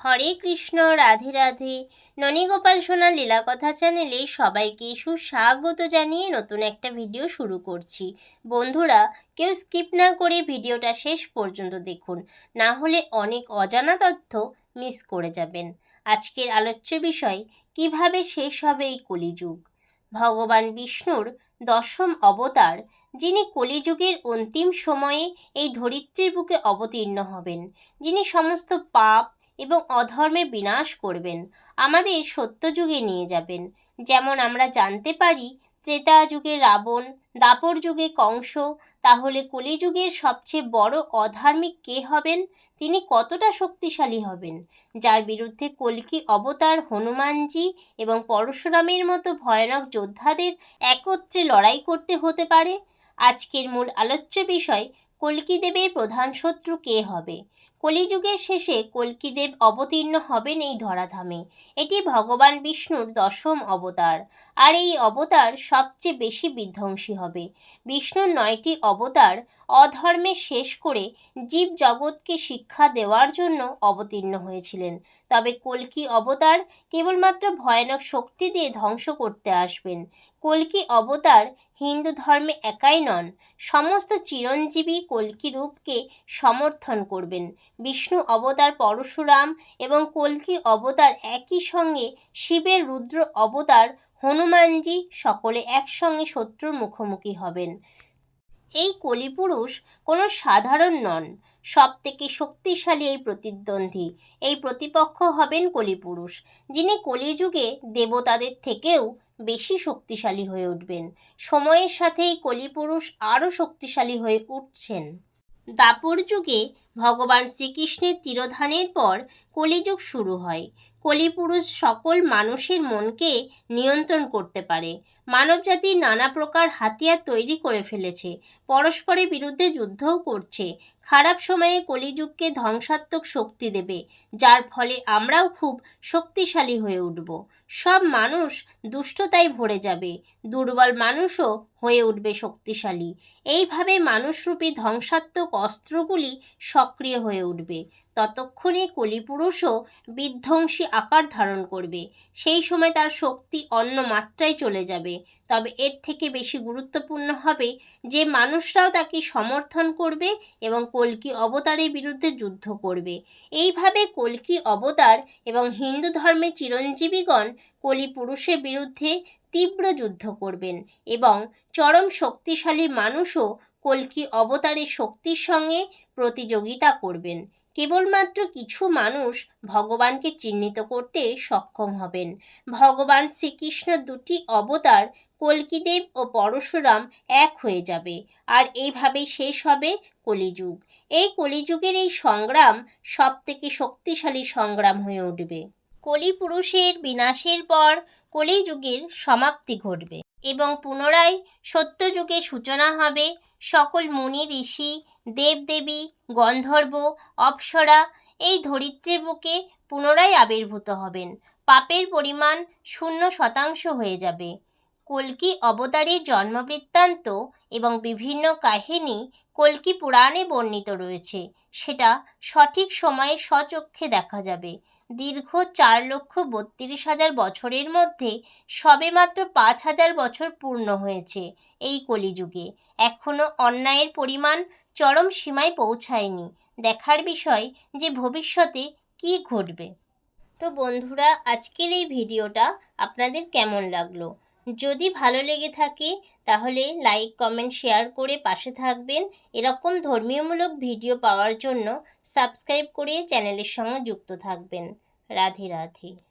হরে কৃষ্ণ, রাধে রাধে। ননীগোপাল সোনার লীলাকথা চ্যানেলে সবাইকে সুস্বাগত জানিয়ে নতুন একটা ভিডিও শুরু করছি। বন্ধুরা, কেউ স্কিপ না করে ভিডিওটা শেষ পর্যন্ত দেখুন, না হলে অনেক অজানা তথ্য মিস করে যাবেন। আজকের আলোচ্য বিষয়, কীভাবে শেষ হবে এই কলিযুগ? ভগবান বিষ্ণুর দশম অবতার, যিনি কলিযুগের অন্তিম সময়ে এই ধরিত্রীর বুকে অবতীর্ণ হবেন, যিনি সমস্ত পাপ এবং অধর্মে বিনাশ করবেন। আমাদের সত্যযুগে নিয়ে যাবেন। যেমন আমরা জানতে পারি, ত্রেতা যুগে রাবণ, দাপর যুগে কংস, তাহলে কলিযুগের সবচেয়ে বড় অধার্মিক কে হবেন? তিনি কতটা শক্তিশালী হবেন? যার বিরুদ্ধে কলকি অবতার হনুমানজি এবং পরশুরামের মতো ভয়ানক যোদ্ধাদের একত্রে লড়াই করতে হতে পারে? আজকের মূল আলোচ্য বিষয় কল্কিদেবের প্রধান শত্রু কে হবে? কলিযুগের শেষে কল্কিদেব অবতীর্ণ হবেন এই ধরাধামে। এটি ভগবান বিষ্ণুর দশম অবতার। আর এই অবতার সবচেয়ে বেশি বিধ্বংসী হবে। বিষ্ণুর নয়টি অবতার অধর্মে শেষ করে জীব জগৎকে শিক্ষা দেওয়ার জন্য অবতীর্ণ হয়েছিলেন। তবে কল্কি অবতার কেবলমাত্র ভয়ানক শক্তি দিয়ে ধ্বংস করতে আসবেন। কল্কি অবতার হিন্দু ধর্মে একাই নন, সমস্ত চিরঞ্জীবী কল্কি রূপকে সমর্থন করবেন। বিষ্ণু অবতার পরশুরাম এবং কল্কি অবতার একই সঙ্গে শিবের রুদ্র অবতার হনুমানজি সকলে একসঙ্গে শত্রুর মুখোমুখি হবেন। এই কলিপুরুষ কোনো সাধারণ নন। সব থেকে শক্তিশালী এই প্রতিদ্বন্দ্বী, এই প্রতিপক্ষ হবেন কলিপুরুষ, যিনি কলিযুগে দেবতাদের থেকেও বেশি শক্তিশালী হয়ে উঠবেন। সময়ের সাথে এই কলিপুরুষ আরও শক্তিশালী হয়ে উঠছেন। দাপর যুগে ভগবান শ্রীকৃষ্ণের তিরোধানের পর কলিযুগ শুরু হয়। কলিপুরুষ সকল মানুষের মনকে নিয়ন্ত্রণ করতে পারে। মানবজাতি নানা প্রকার হাতিয়ার তৈরি করে ফেলেছে। পরস্পরের বিরুদ্ধে যুদ্ধও করছে। খারাপ সময়ে কলিযুগকে ধ্বংসাত্মক শক্তি দেবে, যার ফলে আমরাও খুব শক্তিশালী হয়ে উঠব। সব মানুষ দুষ্টতায় ভরে যাবে, দুর্বল মানুষও হয়ে উঠবে শক্তিশালী। এইভাবে মানুষরূপী ধ্বংসাত্মক অস্ত্রগুলি সক্রিয় হয়ে উঠবে। ততক্ষণে কলিপুরুষও বিধ্বংসী আকার ধারণ করবে। সেই সময় তার শক্তি অন্য মাত্রায় চলে যাবে। তবে এর থেকে বেশি গুরুত্বপূর্ণ হবে যে, মানুষরাও তাকে সমর্থন করবে এবং কল্কি অবতারের বিরুদ্ধে যুদ্ধ করবে। এইভাবে কল্কি অবতার এবং হিন্দু ধর্মের চিরঞ্জীবীগণ কলি পুরুষের বিরুদ্ধে তীব্র যুদ্ধ করবেন এবং চরম শক্তিশালী মানুষও কল্কি অবতারের শক্তির সঙ্গে প্রতিযোগিতা করবেন। কেবলমাত্র কিছু মানুষ ভগবানকে চিহ্নিত করতে সক্ষম হবেন। ভগবান শ্রীকৃষ্ণ দুটি অবতার, কল্কিদেব ও পরশুরাম, এক হয়ে যাবে। আর এইভাবেই শেষ হবে কলিযুগ। এই কলিযুগের এই সংগ্রাম সব থেকে শক্তিশালী সংগ্রাম হয়ে উঠবে। কলি পুরুষের বিনাশের পর কলিযুগের সমাপ্তি ঘটবে এবং পুনরায় সত্যযুগের সূচনা হবে। সকল মুনি ঋষি, দেবদেবী, গন্ধর্ব, অপ্সরা এই ধরিত্রীর বুকে পুনরায় আবির্ভূত হবেন। পাপের পরিমাণ শূন্য শতাংশ হয়ে যাবে। কল্কি অবতারের জন্মবৃত্তান্ত এবং বিভিন্ন কাহিনী কল্কি পুরাণে বর্ণিত রয়েছে। সেটা সঠিক সময়ে সচক্ষে দেখা যাবে। দীর্ঘ চার লক্ষ বত্রিশ হাজার বছরের মধ্যে সবেমাত্র পাঁচ হাজার বছর পূর্ণ হয়েছে এই কলিযুগে। এখনও অন্যায়ের পরিমাণ চরম সীমায় পৌঁছায়নি। দেখার বিষয় যে ভবিষ্যতে কী ঘটবে। তো বন্ধুরা, আজকের এই ভিডিওটা আপনাদের কেমন লাগল? যদি ভালো লেগে থাকে, তাহলে লাইক কমেন্ট শেয়ার করে পাশে থাকবেন। এরকম ধর্মীয়মূলক ভিডিও পাওয়ার জন্য সাবস্ক্রাইব করে চ্যানেলের সঙ্গে যুক্ত থাকবেন। রাধে রাধে।